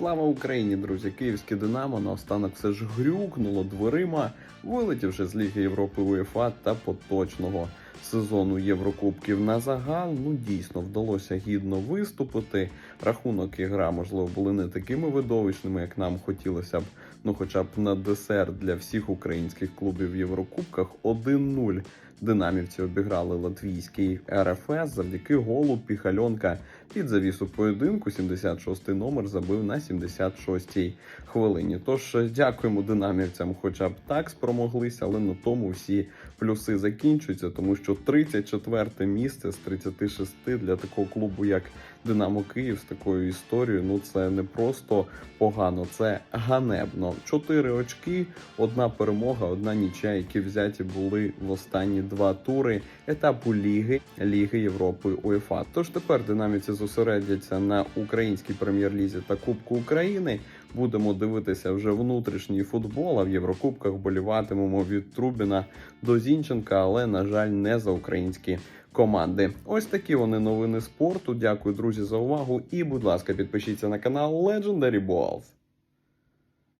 Слава Україні, друзі! Київське Динамо наостанок все ж грюкнуло дверима, вилетівши з Ліги Європи УЄФА та поточного сезону Єврокубків на загал. Ну дійсно вдалося гідно виступити. Рахунок і гра, можливо, були не такими видовищними, як нам хотілося б. Ну, хоча б на десерт для всіх українських клубів в Єврокубках 1-0 динамівці обіграли латвійський РФС завдяки голу Піхальонка під завісу поєдинку. 76-й номер забив на 76-й хвилині. Тож дякуємо динамівцям, хоча б так спромоглися, але на тому всі плюси закінчуються, тому що 34 місце з 36 для такого клубу, як Динамо Київ, з такою історією. Ну це не просто погано, це ганебно. Чотири очки, одна перемога, одна нічия, які взяті були в останні два тури етапу Ліги Ліги Європи УЄФА. Тож тепер динаміці зосередяться на українській прем'єр-лізі та Кубку України. Будемо дивитися вже внутрішній футбол. А в Єврокубках боліватимемо від Трубіна до Зінченка, але на жаль, не за українські команди. Ось такі вони новини спорту. Дякую, друзі, за увагу. І, будь ласка, підпишіться на канал Legendary Balls.